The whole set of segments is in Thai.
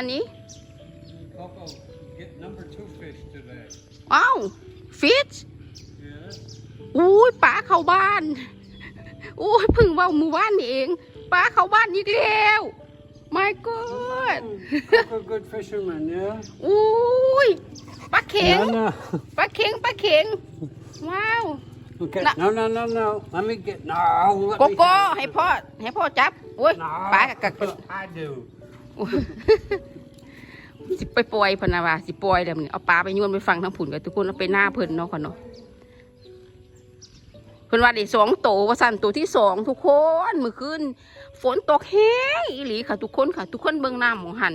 honey Coco, get number two fish today. อ้าวฟิช Yes. อุ้ยป้าเข้าบ้านอุ้ยเพึ่งเว่าหมู่บ้านนี่เองป้าเข้าบ้านอีกแล้ว my god Coco, good fisherman, yeah? อุ้ยปลาเข็ง No, no. ปลาเข็งปลาเข็ง ว้าว Okay. No. No, no, no, no. Let me get. No. Let โก me โก้ have it. ให้พ่อให้พ่อจับโอ้ย No. ปลากักกัก I do. สิไปปล่อยพนาว่าสิปล่อยแล้วมันเอาปลาไปโยนไปฟังทั้งผุนกับทุกคนเอาไปหน้าเพิ่นเนาะค่ะเนาะเพิ่นว่าได้สองโตว่าสั่นตัวที่สองทุกคนเมื่อคืนฝนตกแห้งอีหลีค่ะทุกคนค่ะ ทุกคนเบิ่งหน้าหมองหัน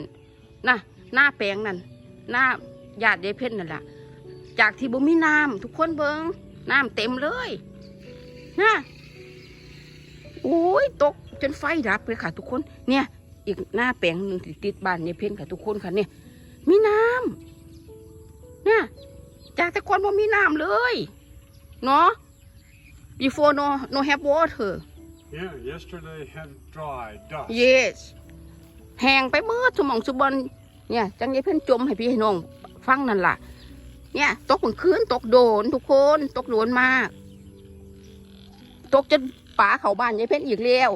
นะหน้าแปลงนั่นหน้าญาติยายเพ่นนั่นแหละจากที่บ่มีน้ำทุกคนเบิ่งน้ำเต็มเลยนะโอ้ยตกจนไฟดับเลยค่ะ ทุกคนเนี่ย อีกหน้าแปลงหนึ่งที่ติดบ้านยายเพ่นค่ะทุกคนค่ะเนี่ยมีน้ำเนี่ยจากแต่คนว่ามีน้ำเลยเนาะ before no no have water Yeah, yesterday had dry dust. yes แห้งไปเมื่อสมองสุบอลเนี่ยจังยายเพ่นจมให้พี่ให้น้องฟังนั่นล่ะ เนี่ย ตกกลางคืนตกโดนทุกคนตกโดนมาก ตกจนป่าเขาบ้านยายเพ่นอีกแล้ว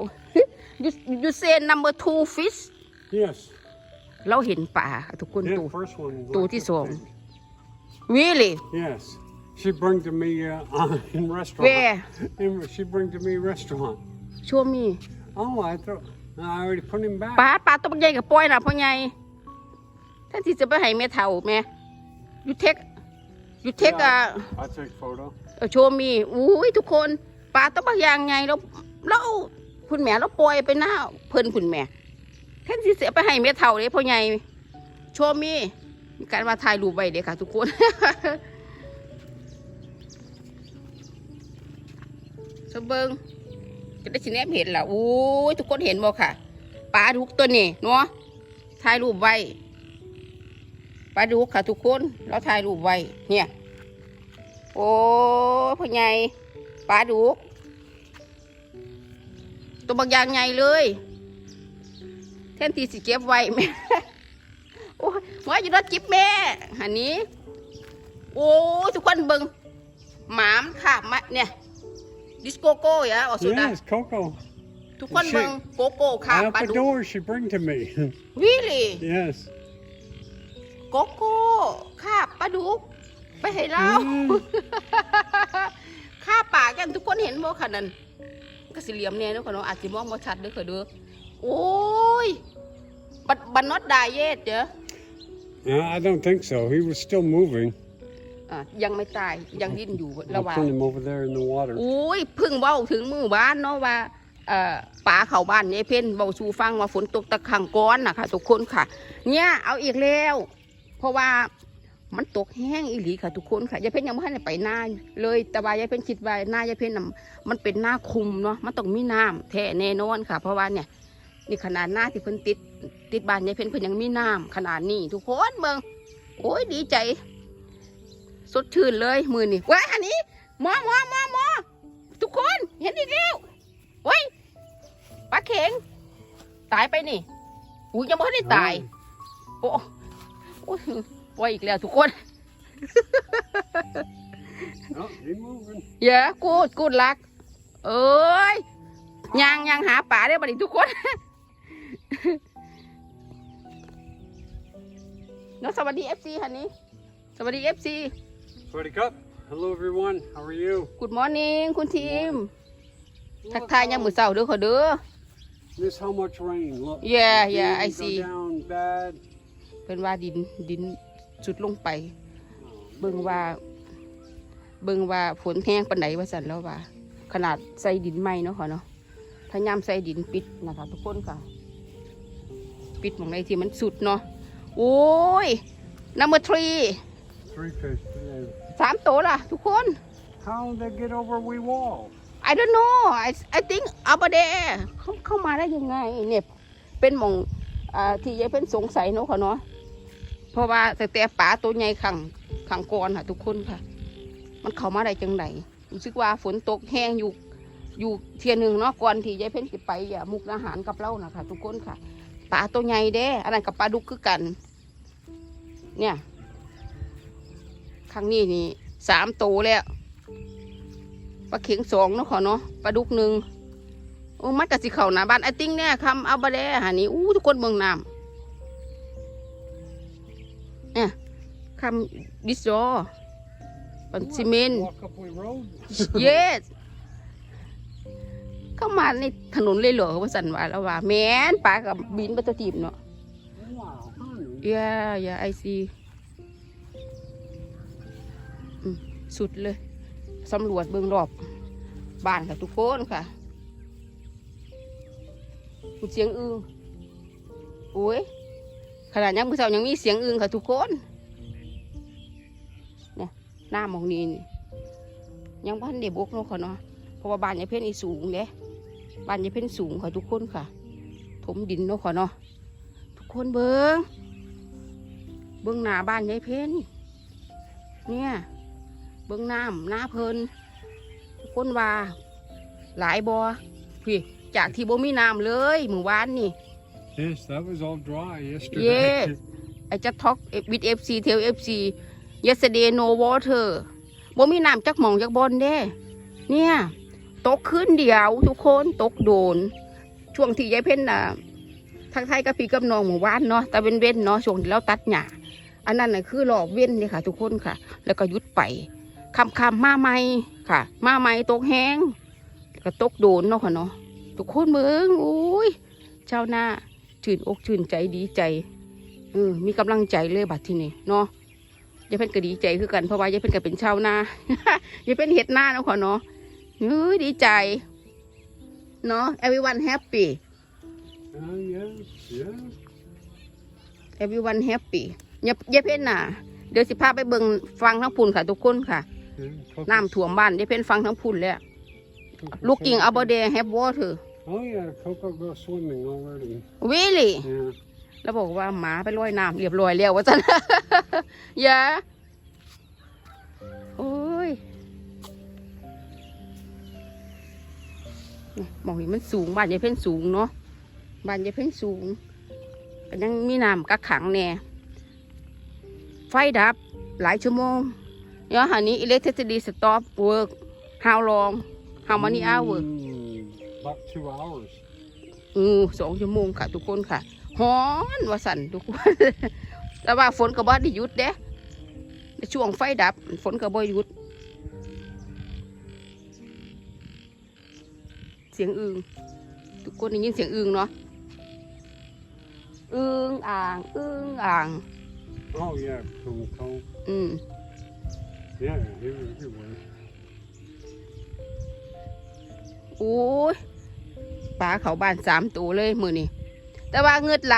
you you say number two fish Yes. เราเห็นป่าทุกคน Yeah, ตัว first one. was Two like ที่ a สอง fish. really Yes. She bring to me uh, on, in restaurant. Where? In, she bring to me restaurant. ชัวมี Oh, I thought I already put him back. ปลาปลาตัวใหญ่กับปล่อยนะพ่อใหญ่ท่านที่จะไปให้แม่เฒ่าแม่ยูเทคยูเทคอะ I take photo. โชว์มีอุ้ยทุกคนปลาตัวบางอย่างไงเราเรา คุณแม่เราปล่อยไปหน้าเพิ่นคุณแม่ท่านที่จะไปให้แม่เฒ่าเลยพ่อใหญ่โชวมีมีการมาถ่ายรูปไว้เด็กค่ะ ทุกคนสเบิงจะได้ชิแนมเห็นล่ะโอ้ยทุกคนเห็นบ่ค่ะปลาดุกตัวนี้เนาะถ่ายรูปไว้ปลาดุกค่ะ ทุกคนเราถ่ายรูปไว้เนี่ย โอ้พ่อใหญ่ปลาดุก ตัวบางอย่างใหญ่เลย แทนที่สิเก็บไว้แม่โอ้ยว่าอยู่รถจิบแม่อันนี้ โอ้ยทุกคนเบิงหมามค่ะมาเนี่ย ดิสโกโก้ยะออสุดา Yes, Coco. ทุกคนเบิงโกโก้ค่ะ Out ปลา the ดุก door, she bring to me. really yes. โกโก้ค่ะปลาดุก ไปให้เรา อืม ค่าป่ากันทุกคนเห็นบ่ขนาดนั้น ก็สิเหลี่ยมเนี่ยเนาะค่ะเนาะอาจสิมองบ่ชัดเด้อค่ะเด้อโอ้ยบัดบัดน็อตไดเยตเด้อ No, I don't think so. He was still moving. อะยังไม่ตายยังดิ้นอยู่ I ระหว่าง put him over there in the water. อุ้ยเพึ่งเว้าถึงมือบ้านเนาะว่าเอ่อป่าเขาบ้านยายเพ่นเบาชูฟังว่าฝนตกตะขังก้อนนะคะทุกคนค่ะ เนี่ยเอาอีกแล้ว เพราะว่า มันตกแห้งอีหลีค่ะทุกคนค่ะยายเพ่นยังไม่ทันได้ไปหน้าเลยแต่ว่ายายเพ่นคิดว่าหน้ายายเพ่นน่ะมันเป็นหน้าคุมเนาะมันต้องมีน้ำแท้แน่นอนค่ะ เพราะว่าเนี่ยนี่ขนาดหน้าที่เพิ่นติดติดบ้านยายเพ่นเพิ่นยังมีน้ำขนาดนี้ทุกคนเบิ่งโอ้ยดีใจ สดชื่นเลยมือนี่ว้าอันนี้หมอหมอหมอหมอทุกคนเห็นอีกแล้วโอ้ยปลาเข็ง ตายไปนี่อุ้ยยังไม่ได้ตายโอ้โอ้ ยปล่อยอีกแล้วทุกคน Oh, he moving. เยอะกูดกูดลัก เอ้ยยางยางหาป่าได้บัดนี้ทุกคน น้องสวัสดีเอฟซีฮันนี้ สวัสดีเอฟซี Sweaty cup. Hello, everyone. How are you? กูดมอร์นิ่งคุณทีม ทัก Look ทายยาม how- มือเสาเด้อขอเด้อ This how much rain. Look. Yeah, The yeah, I beans go see. down bad. เป็นว่าดินดิน สุดลงไป Oh, เบิ่งว่า เบิ่งว่าฝนแห้งปานไหนว่าสันแล้วว่า ขนาดใส่ดินใหม่เนาะค่ะเนาะพยายามใส่ดินปิดนะคะทุกคนค่ะ ปิดหมองในที่มันสุดเนาะโอ้ย number three Three fish. Yeah. สามตัวล่ะ ทุกคน How they get over we wall? I don't know I I think over there เขาเข้ามาได้ยังไงเนี่ยเป็นหมองอ่าที่ยายเป็นสงสัยเนาะค่ะเนาะ เพราะว่าแต่แต่ป่าตัวใหญ่ขังขังกอนค่ะ ทุกคนค่ะ มันเข้ามาได้จังไหนรู้สึกว่าฝนตกแห้งอยู่อยู่เทียหนึ่งเนาะก่อนที่ยายเพ่นสิไปอย่ามุกอาหารกับเรานะคะทุกคนค่ะปลาตัวใหญ่เด้อันนั้นกับปลาดุกคือกัน เนี่ย ครั้งนี้นี่สามตัวแล้วปลาเข็งสองเนาะขอเนาะปลาดุกหนึ่งโอ้มันกะสิเข่าหนาบ้านไอติ้งเนี่ยคำเอาบะแดหานี่อู้ทุกคนเมืองน้ำ คำดิสโอปันซีเมน Walk up we road. yes เข้ามาในถนนเลยเหรอว่าสันว่าแล้วว่าแม่นปลากับบินไปตัวทีมเนาะ Wow, honey. อย่าอย่าไอซีสุดเลยสำรวจเบื้องรอบบ้านค่ะทุกคนค่ะมีเสียงอึงโอ้ยขนาดยังมือเสายังมีเสียงอึงค่ะทุกคนเนี่ย หน้ามองนี้นี่ยังบ้านเด็บกเนาะค่ะเนาะเพราะว่าบ้านยายเพ่นอีสูงเด้บ้านยายเพ่นสูงค่ะทุกคนค่ะ ถมดินเนาะค่ะเนาะทุกคนเบิงเบิงหน้าบ้านยายเพ่นเนี่ยเบิ้งน้ำหน้าเพลินทุกคนว่าหลายบอพี่จากที่บ่มีน้ำเลยเมื่อวานนี่ Yes, that was all dry yesterday. Yes. I just talk with FC tell FC yesterday no water บ่มีน้ำจักหมองจักบอนเด้ เนี่ย ตกขึ้นเดียวทุกคนตกโดน ช่วงที่ยายเพ่นน่ะทักทยกับพี่กับน้องหมู่บ้านเนาะแต่เป็นเว้นเนาะช่วงที่เราตัดหญ้าอันนั้นน่ะคือรอบเว้นเนี่ยค่ะ ทุกคนค่ะ แล้วก็หยุดไปคำคำมาใหม่ค่ะ มาใหม่ตกแห้งแล้วก็ตกโดนเนาะค่ะเนาะทุกคนเมืองอุ้ยเจ้าหน้าชื่นอกชื่นใจดีใจเออมีกำลังใจเลยบัดทีนี้เนาะ ยายเพิ่นก็ดีใจคือกันเพราะว่ายายเพิ่นก็เป็นชาวนายายเพิ่นเฮ็ดนาเนาะขอเนาะเฮ้ยดีใจเนาะ everyone happy Oh, yes, yeah. everyone happy ยายยายเพิ่นน่ะ เดี๋ยวสิพาไปเบิ่งฟังทั้งพุ่นค่ะทุกคนค่ะ yeah. Coco- น้ำท่วมบ้านยายเพิ่นฟังทั้งพุ่นแล้ว Coco looking said- about there have water Oh, yeah, Coco go swimming already. really Yeah. แล้วบอกว่าหมาไปลอยน้ำเรียบร้อยแล้วว่าจันอย่าโอ้ยนี่หมองนี้มันสูงบ้านยายเพ่นสูงเนาะบ้านยายเพ่นสูงก็ยังมีน้ำกักขังแน่ไฟดับหลายชั่วโมงเดี๋ยวหันนี้ electricity stop work how long how many hours Mm, about two hours. อือสองชั่วโมงค่ะทุกคนค่ะ ฮ้อนว่าสั่นทุกคนแต่ว่าฝนก็บ่ได้หยุดเด้ในช่วงไฟดับ ฝนก็บ่หยุด เสียงอึงทุกคนได้ยินเสียงอึงเนาะอึงอ่างอึงอ่าง Oh, yeah, cool, cool. อืม Yeah, here, everywhere. โอ้ยปลาเขาบ้านสามตัวเลยมือนี่ แต่ว่าเงือดไหล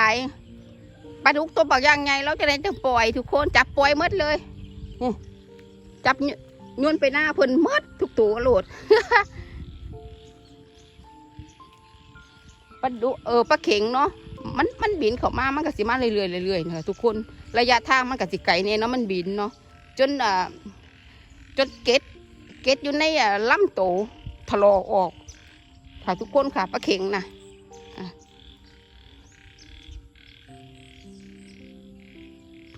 ปลาดุกตัวปากย่างไงเราจะได้จะปล่อยทุกคนจับปล่อยมดเลยจับยนไปหน้าเพิ่นมดทุกตัวโหลดปลาดุเออปลาเข็งเนาะมันมันบินเข้ามามันก็สิมาเรื่อยๆเรื่อยๆนะคะทุกคนระยะทางมันก็สิไกลเนี่ยเนาะมันบินเนาะจนอ่าจนเกตเกตอยู่ในอ่าลำโตถลอออกค่ะทุกคนค่ะปลาเข็งนะ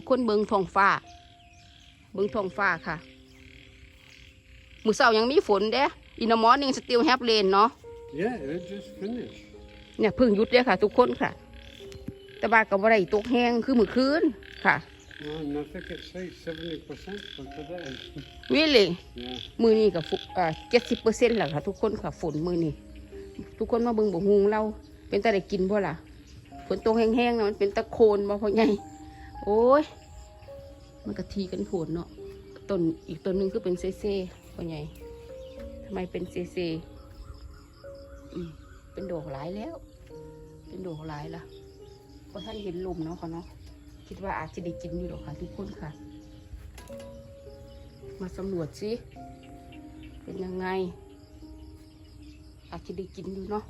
คนเบิงท้องฟ้า เบิงท้องฟ้าค่ะ มือเสายังมีฝนเด้อินมอร์นิ่งสติลแฮปเลนเนาะ Yeah, it just finished. เนี่ยเพิ่งหยุดเลยค่ะ ทุกคนค่ะ แต่บ้านก็บ่ได้ตกแห้งคือมือคืนค่ะ Well, and I think it says 70% for today. วิลลี่ Yeah. มือนี้กับเจ็ดสิบเปอร์เซ็นต์แหละค่ะ ทุกคนค่ะฝนมือนี้ทุกคนมาเบิ่งบ่ฮูงเราเป็นตาได้กินบ่ล่ะฝนตกแห้งๆนะมันเป็นตะโคนบ่พอไง โอ้ย มันกะทีกันผลเนาะต้นอีกต้นหนึงคือเป็นเซเซ่พอไงทำไมเป็นเซเซอืมเป็นดอกหลายแล้ว เป็นดอกหลายละเพราะท่านเห็นลมเนาะค่ะเนาะคิดว่าอาจจะได้กินอยู่หรอกค่ะทุกคนค่ะ มาสำรวจสิเป็นยังไง อาจจะได้กินอยู่เนาะ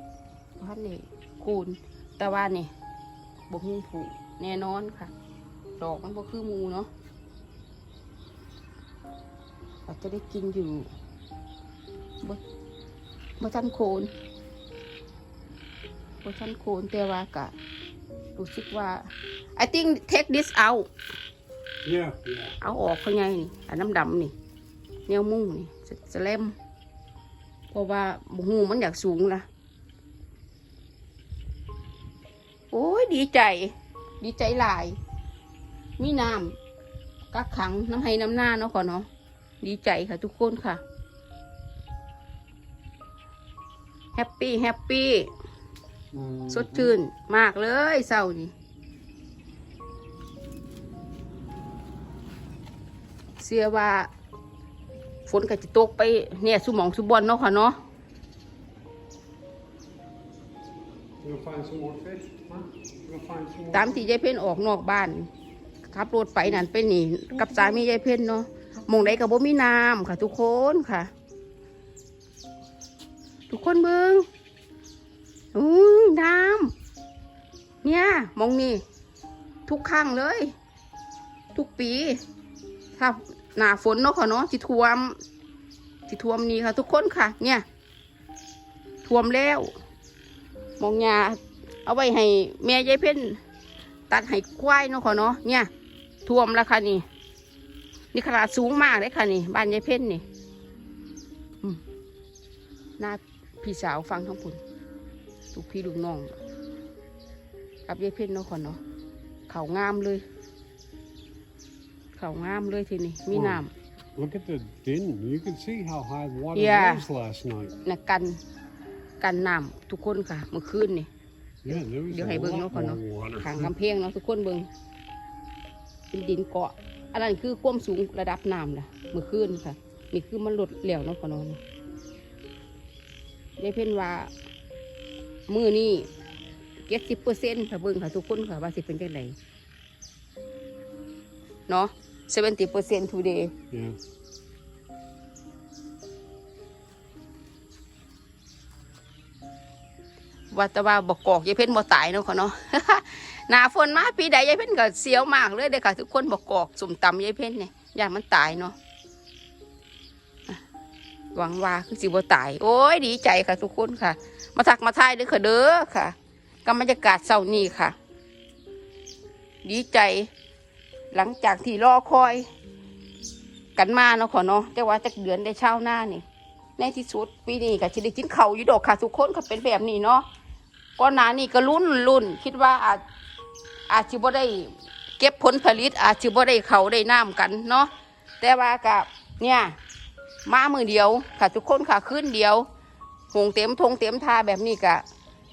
เพราะท่านเนี่ยคูณแต่ว่านี่บกมูผูแน่นอนค่ะ ดอกมันบ่คือหมูเนาะอาจจะได้กินอยู่บ่บ่ทันโคนบ่ทันโคนแต่ว่ากะรู้สึกว่า I think take this out Yeah, yeah. เอาออกเขาไงนี่อันน้ำดำนี่แนวมุ่งนี่จะจะเล่มเพราะว่าบหูมันอยากสูงละโอ้ยดีใจ ดีใจหลาย มีน้ำกักขังน้ำให้น้ำหน้าเนาะก่อนเนาะดีใจค่ะทุกคนค่ะแฮปปี้แฮปปี้สดชื่นมากเลยเศร้านี่เสียว่า ฝนก็จะตกไปเนี่ยสุหมองสุบอนเนาะค่ะเนาะ You gonna find some more fish? Huh? You gonna find some more? ตามที่ยายเพ่นออกนอกบ้าน ขับรถไปนั่นไปนี่ กับสามียายเพ่นเนาะหมองใดกับบ่มีน้ำค่ะ ทุกคนค่ะ ทุกคนเบิงอุ้ยน้ำเนี่ยหมองนี่ ทุกครั้งเลย ทุกปี ถ้าหนาฝนเนาะค่ะเนาะที่ท่วมที่ท่วมนี่ค่ะ ทุกคนค่ะ เนี่ยท่วมแล้วหมองยาเอาไว้ให้แม่ยายเพ่นตัดให้ควายเนาะค่ะเนาะเนี่ย ท่วมแล้วค่ะนี่ นี่ขนาดสูงมากเลยค่ะนี่ บ้านยายเพ่นนี่อืมหน้าพี่สาวฟังทั้งปุ่นลูกพี่ลูกน้อง กับยายเพ่นเนาะค่ะเนาะเขางามเลย เขางามเลยทีนี้มีน้ Look at the din. You can see how high the water Yeah. was last night. ำนะกันกันน้ำทุกคนค่ะเมื่อคืนนี่ Yeah, there was เดี๋ยว a ให้เบิ่ง lot เนาะก่อนเนาะ more water. ขางกำแพงเนาะทุกคนเบิ่ง เป็นดินเกาะ อันนั้นคือความสูงระดับน้ำนะเมื่อคืนค่ะ นี่คือมันลดเหลวเนาะพ่อนเนาะยายเพ่นว่า มือนี่เจ็ดสิบเปอร์เซ็นต์ค่ะเบิ้งค่ะทุกคนค่ะว่าสิเป็นจังไดเนาะเซเวนตี้เปอร์เซ็นต์ today ว่าแต่ว่าบอกกอกยายเพ่นบ่ตายเนาะค่ะเนาะหนาฝนมาปีใดยายเพ่นก็เสียวมากเลยเด้อค่ะ ทุกคนบอกกอกสุ่มตำยายเพ่นเนี่ยอย่างมันตายเนาะหวังว่าคือสิบ่ตาย โอ้ยดีใจค่ะ ทุกคนค่ะ มาทักมาทายเด้อค่ะเด้อค่ะกับบรรยากาศเศร้านี้ค่ะ ดีใจ หลังจากที่รอคอย กันมาเนาะขอเนาะแต่ว่าจากเดือนได้เช่าหน้านี่ในที่สุดปีนี้ก็จะได้กินเขาอยู่ดอกค่ะทุกคนก็เป็นแบบนี้เนาะ ก่อนหนานี้ก็รุ่นรุ่นคิดว่าอาจอาจจะบ่ได้เก็บผลผลิต อาจจะบ่ได้เขาได้น้ำกันเนาะแต่ว่ากับเนี่ยมามือเดียวค่ะทุกคนค่ะขึ้นเดียวหงเต็มทงเต็มทาแบบนี้กะ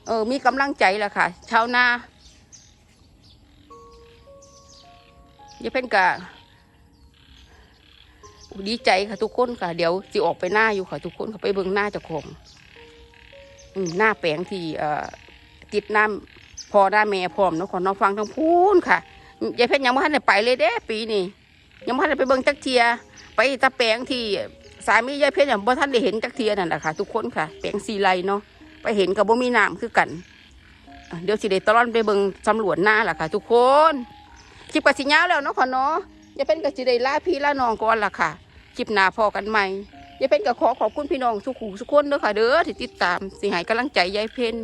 เออมีกำลังใจแล้วค่ะ ชาวนาอย่าเพ่นกะดีใจค่ะทุกคนค่ะ เดี๋ยวจะออกไปหน้าอยู่ค่ะทุกคนค่ะไปเบิ่งหน้าจ้าของอืมหน้าแปลงที่เอ่อ ติดน้ำพอหน้าแม่พร้อมเนาะขอน้องฟังทั้งพูนค่ะยายเพชรยังไม่ทันได้ไปเลยเด้ปีนี้ยังไม่ทันได้ไปเบิ่งจักเทีย ไปตะแปงที่สามียายเพชรยังบ่ทันได้เห็นจักเทียนั่นแหละค่ะ ทุกคนค่ะ แปงสีไรเนาะไปเห็นกับบ่มีน้ำคือกัน เดี๋ยวสิได้ตลอดไปเบิ่งสำรวจหน้าล่ะค่ะ ทุกคนคลิปกับสิยาวแล้วเนาะขอเนาะยายเพ็ญก็สิได้ลาพี่ลาน้องก่อนล่ะค่ะคลิปหน้าพอกันใหม่ ยายเพ็ญก็ขอขอบคุณพี่น้องทุกหูทุกคนเด้อค่ะเด้อที่ติดตามสิให้กำลังใจยายเพ็ญ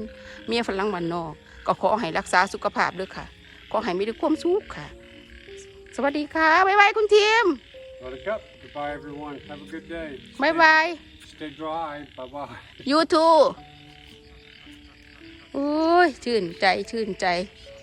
เมียฝรั่งบ้านนอก ก็ขอให้รักษาสุขภาพเด้อค่ะ ขอให้มีแต่ความสุขค่ะ สวัสดีค่ะบ๊ายบายคุณทีม Buttercup. Goodbye, everyone. Have a good day. บ๊ายบาย Stay dry. Bye bye. ยูทูอุ้ยชื่นใจชื่นใจ Bye